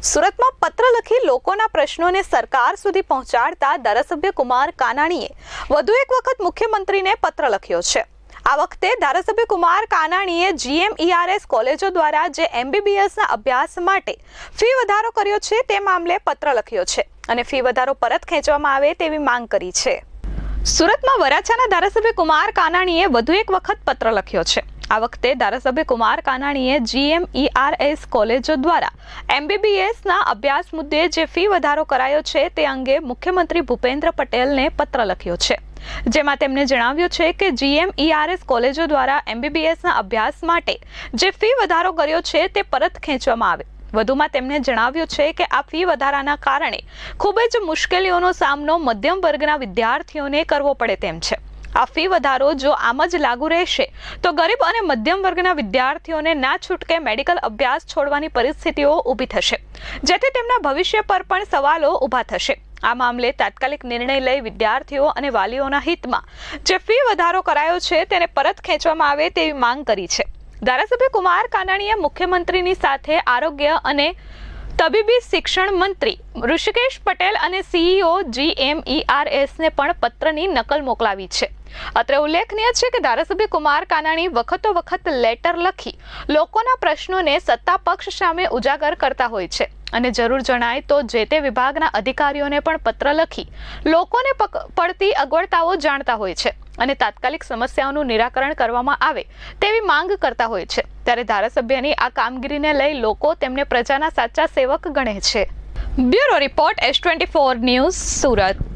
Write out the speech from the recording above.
સુરતમાં પત્ર લખી લોકોના પ્રશ્નોને સરકાર સુધી પહોંચાડતા ધારાસભ્ય કુમાર કાનાણીએ વધુ એક વખત મુખ્યમંત્રીને પત્ર લખ્યો છે. આ વખતે ધારાસભ્ય કુમાર કાનાણીએ જીએમઈઆરએસ કોલેજો દ્વારા જે એમબીબીએસના અભ્યાસ માટે ફી વધારો કર્યો છે તે મામલે પત્ર લખ્યો છે અને ફી વધારો પરત ખેંચવામાં આવે તેવી માંગ કરી છે. સુરતમાં વરાછાના ધારાસભ્ય કુમાર કાનાણીએ વધુ એક વખત પત્ર લખ્યો છે. આ વખતે ધારાસભ્ય કુમાર કાનાણીએ જીએમઈઆરએસ કોલેજો દ્વારા એમબીબીએસના અભ્યાસ મુદ્દે જે ફી વધારો કરાયો છે તે અંગે મુખ્યમંત્રી ભૂપેન્દ્ર પટેલને પત્ર લખ્યો છે. જેમાં તેમણે જણાવ્યું છે કે જીએમઈઆરએસ કોલેજો દ્વારા એમબીબીએસના અભ્યાસ માટે જે ફી વધારો કર્યો છે તે પરત ખેંચવામાં આવે. વધુમાં તેમણે જણાવ્યું છે કે આ ફી વધારાના કારણે ખૂબ જ મુશ્કેલીઓનો સામનો મધ્યમ વર્ગના વિદ્યાર્થીઓને કરવો પડે તેમ છે. આ ફી વધારો જો આમ જ લાગુ રહેશે, તો ગરીબ અને મધ્યમ વર્ગના વિદ્યાર્થીઓને ના છૂટકે મેડિકલ અભ્યાસ છોડવાની પરિસ્થિતિઓ ઊભી થશે, જેથી તેમના ભવિષ્ય પર પણ સવાલો ઊભા થશે. આ મામલે તાત્કાલિક નિર્ણય લઈ વિદ્યાર્થીઓ અને વાલીઓના હિતમાં જે ફી વધારો કરાયો છે તેને પરત ખેંચવામાં આવે તેવી માંગ કરી છે. ધારાસભ્ય કુમાર કાનાણીએ મુખ્યમંત્રીની સાથે આરોગ્ય અને તબીબી શિક્ષણ મંત્રી ઋષિકેશ પટેલ અને સીઈઓ જીએમઈઆરએસને પણ પત્રની નકલ મોકલાવી છે. અત્રે ઉલ્લેખનીય છે કે ધારાસભ્ય કુમાર કાનાણી વખતો વખત લેટર લખી લોકોના પ્રશ્નોને સત્તા પક્ષ સામે ઉજાગર કરતા હોય છે. અને જરૂર જણાય તો જે તે વિભાગના અધિકારીઓને પણ પત્ર લખી લોકોને પડતી અગવડતાઓ જાણતા હોય છે અને તાત્કાલિક સમસ્યાઓનું નિરાકરણ કરવામાં આવે તેવી માંગ કરતા હોય છે. ત્યારે ધારાસભ્યની આ કામગીરીને લઈ લોકો તેમને પ્રજાના સાચા સેવક ગણે છે. Bureau report S twenty four news Surat.